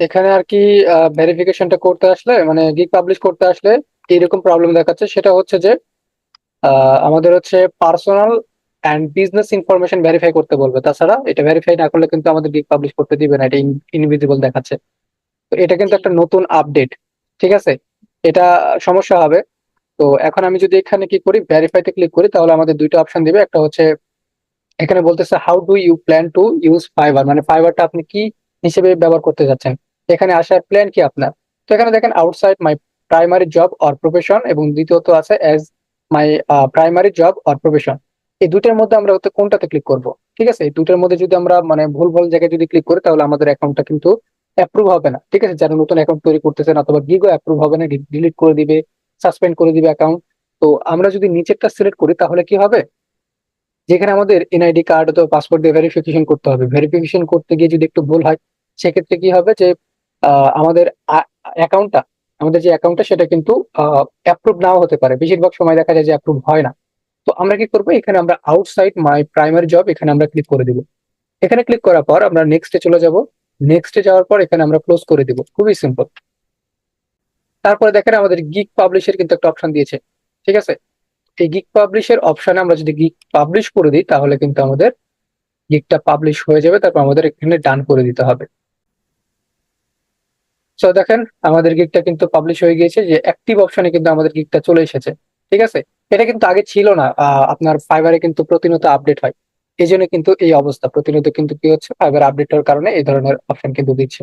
এখানে আর কি ভেরিফিকেশনটা করতে আসলে মানে গিগ পাবলিশ করতে আসলে এইরকম প্রবলেম দেখাচ্ছে সেটা হচ্ছে যে আমাদের হচ্ছে personal and business information verify করতে বলবে। তাছাড়া এটা ভেরিফাই না করলে কিন্তু আমাদের গিগ পাবলিশ করতে দিবে না, এটা ইনভিজিবল দেখাচ্ছে। তো এটা কিন্তু একটা নতুন আপডেট ঠিক আছে? এটা সমস্যা হবে। তো এখন আমি যদি এখানে কি করি ভেরিফাইতে ক্লিক করি, তাহলে আমাদের দুইটা অপশন দিবে। একটা হচ্ছে, এখানে বলতেছে how do you plan to use fibre মানে ফাইবারটা আপনি কি হিসেবে ব্যবহার করতে যাচ্ছেন? এখানে আসার প্ল্যান কি আপনার? তো এখানে দেখেন outside my primary job or profession এবং দ্বিতীয়ত আছে as my primary job or profession এই দুইটার মধ্যে আমরা কোনটাতে ক্লিক করব? ঠিক আছে? এই দুইটার মধ্যে যদি আমরা মানে ভুল ভুল জায়গায় যদি ক্লিক করি, তাহলে আমাদের অ্যাকাউন্টটা কিন্তু অ্যাপ্রুভ হবে না। ঠিক আছে? যারা নতুন অ্যাকাউন্ট তৈরি করতেছেন অথবা গিগো অ্যাপ্রুভ হবে না ডিলিট করে দিবে সাসপেন্ড করে দিবে অ্যাকাউন্ট তো আমরা যদি নিচেরটা সিলেক্ট করি, তাহলে কি হবে? যেখানে আমাদের এনআইডি কার্ড অথবা পাসপোর্ট দিয়ে ভেরিফিকেশন করতে হবে। ভেরিফিকেশন করতে গিয়ে যদি একটু ভুল হয়, সেক্ষেত্রে কি হবে যে আমাদের অ্যাকাউন্টটা আমাদের যে অ্যাকাউন্টটা সেটা কিন্তু অ্যাপ্রুভ নাও হতে পারে। বেশিরভাগ সময় দেখা যায় যে অ্যাপ্রুভ হয় না। তো আমরা কি করব? এখানে আমরা আউটসাইড মাই প্রাইমারি জব এখানে আমরা ক্লিক করে দিব। এখানে ক্লিক করার পর আমরা নেক্সটে চলে যাব। নেক্সটে যাওয়ার পর এখানে আমরা ক্লোজ করে দিব। খুবই সিম্পল তারপরে দেখেন আমাদের গিক পাবলিশের কিন্তু একটা অপশন দিয়েছে। ঠিক আছে? এই গিক পাবলিশের অপশনে আমরা যদি গিক পাবলিশ করে দিই, তাহলে কিন্তু আমাদের গিকটা পাবলিশ হয়ে যাবে। তারপর আমাদের এখানে ডান করে দিতে হবে। সো দেখেন, আমাদের গিকটা কিন্তু পাবলিশ হয়ে গিয়েছে যে অ্যাক্টিভ অপশনে কিন্তু আমাদের গিকটা চলে এসেছে, ঠিক আছে? এটা কিন্তু আগে ছিল না আপনার ফাইবারে কিন্তু প্রতিনিয়ত আপডেট হয়। এই জন্য কিন্তু এই অবস্থা, প্রতিনিয়ত কিন্তু কি হচ্ছে ফাইবার আপডেট হওয়ার কারণে এই ধরনের অপশন কিন্তু দিচ্ছে।